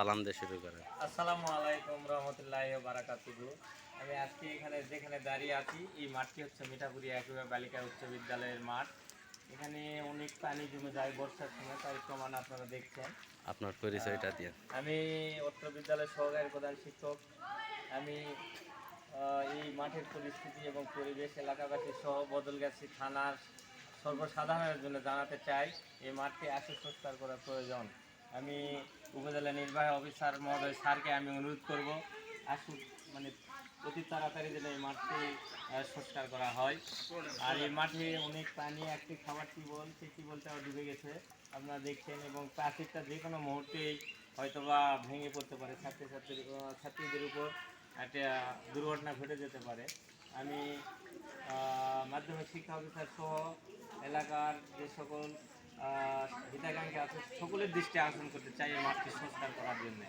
সালাম দিয়ে শুরু করেন। আসসালামু আলাইকুম রহমতুল্লাহ বারাকাতুহু। আমি আজকে এখানে যেখানে দাঁড়িয়ে আছি এই মাঠটি হচ্ছে মিঠাপুরি একেবারে বালিকা উচ্চ বিদ্যালয়ের মাঠ। এখানে অনেক পানি জমে যায় বর্ষার সময় তার প্রমাণ আপনারা দেখছেন। আপনার পরিচয়টা দিয়ে। আমি উত্তর বিদ্যালয়ের সহকারী প্রধান শিক্ষক। আমি এই মাঠের পরিস্থিতি এবং পরিবেশ এলাকাবাসী সহ বদলগাছি থানার সর্বসাধারণের জন্য জানাতে চাই এই মাঠটি আশু সংস্কার করা প্রয়োজন। আমি উপজেলা নির্বাহী অফিসার মহোদয় স্যারকে আমি অনুরোধ করব আশু মানে অতি তাড়াতাড়ি যেন এই মাঠটি সংস্কার করা হয়। আর এই মাঠে অনেক পানি, একটি খাবার টিবল সেই টিবলটাও ডুবে গেছে। আপনারা দেখছেন এবং প্রাচীরটা যে কোনো মুহূর্তেই হয়তোবা ভেঙে পড়তে পারে ছাত্রছাত্রীর ছাত্রীদের উপর একটা দুর্ঘটনা ঘটে যেতে পারে। আমি মাধ্যমিক শিক্ষা অফিসার সহ এলাকার যে সকল হিতাকাঙ্ক্ষী আছে সকলের দৃষ্টি আকর্ষণ করতে চাই এই মাঠটি সংস্কার করার জন্য।